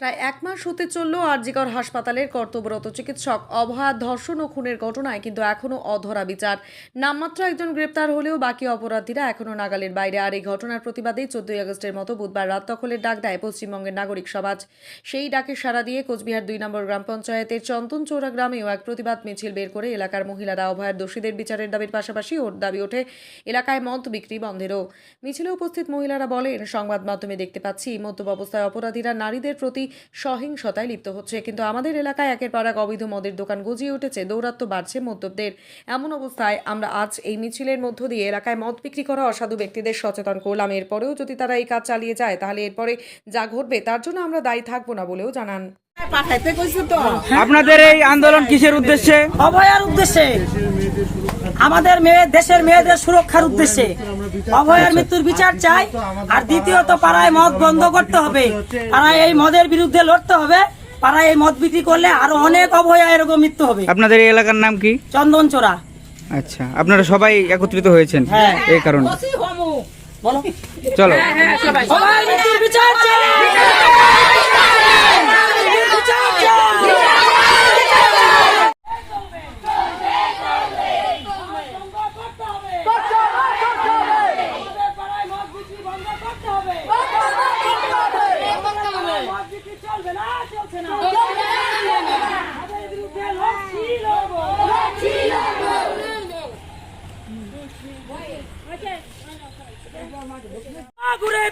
প্রায় এক মাস হতে চলল আরজিকর হাসপাতালের কর্তব্যরত চিকিৎসক অভয়া ধর্ষণ ও খুনের ঘটনায় কিন্তু এখনও অধরা বিচার। নামমাত্র একজন গ্রেপ্তার হলেও বাকি অপরাধীরা এখনও নাগালের বাইরে। আর এই ঘটনার প্রতিবাদেই চোদ্দই আগস্টের মতো বুধবার রাত দখলের ডাক দেয় পশ্চিমবঙ্গের নাগরিক সমাজ। সেই ডাকে সাড়া দিয়ে কোচবিহার দুই নম্বর গ্রাম পঞ্চায়েতের চন্দনচৌড়া গ্রামেও এক প্রতিবাদ মিছিল বের করে এলাকার মহিলারা অভয়ার দোষীদের বিচারের দাবির পাশাপাশি ওর দাবি ওঠে এলাকায় মদ বিক্রি বন্ধেরও। মিছিলে উপস্থিত মহিলারা বলেন, সংবাদ মাধ্যমে দেখতে পাচ্ছি মদ্যপ অবস্থায় অপরাধীরা নারীদের প্রতি সহিংসতায় লিপ্ত হচ্ছে। কিন্তু আমাদের এলাকায় একের পর এক অবৈধ মদের দোকান গজিয়ে উঠেছে। দৌরাত্ম্য বাড়ছে মদ্যপদের। এমন অবস্থায় আমরা আজ এই মিছিলের মধ্য দিয়ে এলাকায় মদ বিক্রি করা অসাধু ব্যক্তিদের সচেতন করলাম। এরপরেও যদি তারা এই কাজ চালিয়ে যায় তাহলে এরপরে যা ঘটবে তার জন্য আমরা দায়ী থাকব না বলেও জানান। পাঠাইতে কইছি তো। আপনাদের এই আন্দোলন কিসের উদ্দেশ্যে? অভয়ার উদ্দেশ্যে। আমাদের মেয়ে দেশের মেয়েদের সুরক্ষার উদ্দেশ্যে। অভয়ার মৃত্যুর বিচার চাই আর দ্বিতীয়ত পাড়ায় মদ বন্ধ করতে হবে। পাড়ায় এই মদের বিরুদ্ধে লড়তে হবে পাড়ায় এই মদ বিক্রি করলে আরও অনেক অভয়া এরকম মৃত্যু হবে। আপনাদের এই এলাকার নাম কি? চন্দন চন্দনচোরা। আচ্ছা আপনারা সবাই একত্রিত হয়েছেন হ্যাঁ। এই কারণে। চলো। সবাই মৃত্যুর বিচার চাই। ঘুরে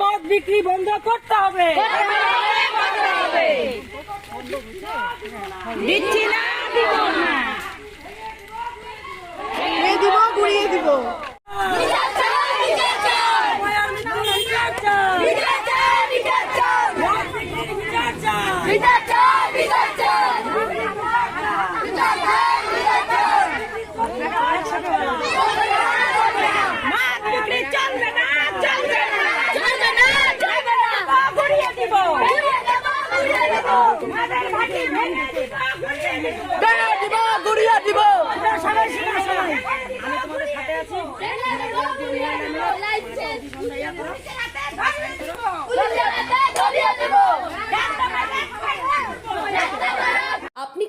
মদ বিক্রি বন্ধ করতে হবে দিচ্ছি না দিব না দিব ঘুরিয়ে দিব অভয়ার মৃত্যুর বিচার চাই। মদ বিক্রির বিচার চাই। মদ বিক্রি চলবে না, চলবে না। ঘুরিয়ে দিব। তোমাদের ভাটি ভেঙে দিব, ঘুরিয়ে দিব। সবাই সবাই। আমি তোমাদের সাথে আছি।